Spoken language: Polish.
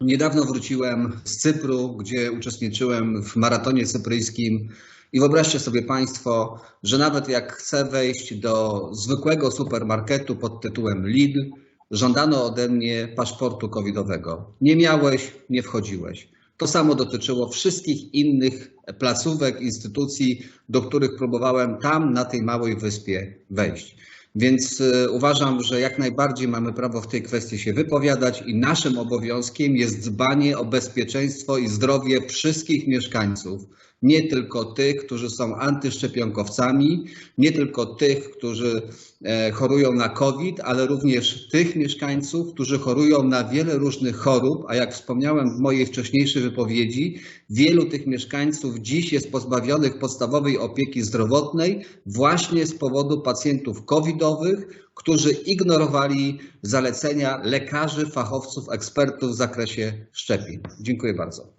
Niedawno wróciłem z Cypru, gdzie uczestniczyłem w maratonie cypryjskim. I wyobraźcie sobie Państwo, że nawet jak chcę wejść do zwykłego supermarketu pod tytułem Lidl, żądano ode mnie paszportu covidowego. Nie miałeś, nie wchodziłeś. To samo dotyczyło wszystkich innych placówek, instytucji, do których próbowałem tam, na tej małej wyspie wejść. Więc y, uważam, że jak najbardziej mamy prawo w tej kwestii się wypowiadać i naszym obowiązkiem jest dbanie o bezpieczeństwo i zdrowie wszystkich mieszkańców. Nie tylko tych, którzy są antyszczepionkowcami, nie tylko tych, którzy e, chorują na COVID, ale również tych mieszkańców, którzy chorują na wiele różnych chorób, a jak wspomniałem w mojej wcześniejszej wypowiedzi, wielu tych mieszkańców dziś jest pozbawionych podstawowej opieki zdrowotnej właśnie z powodu pacjentów covidowych, którzy ignorowali zalecenia lekarzy, fachowców, ekspertów w zakresie szczepień. Dziękuję bardzo.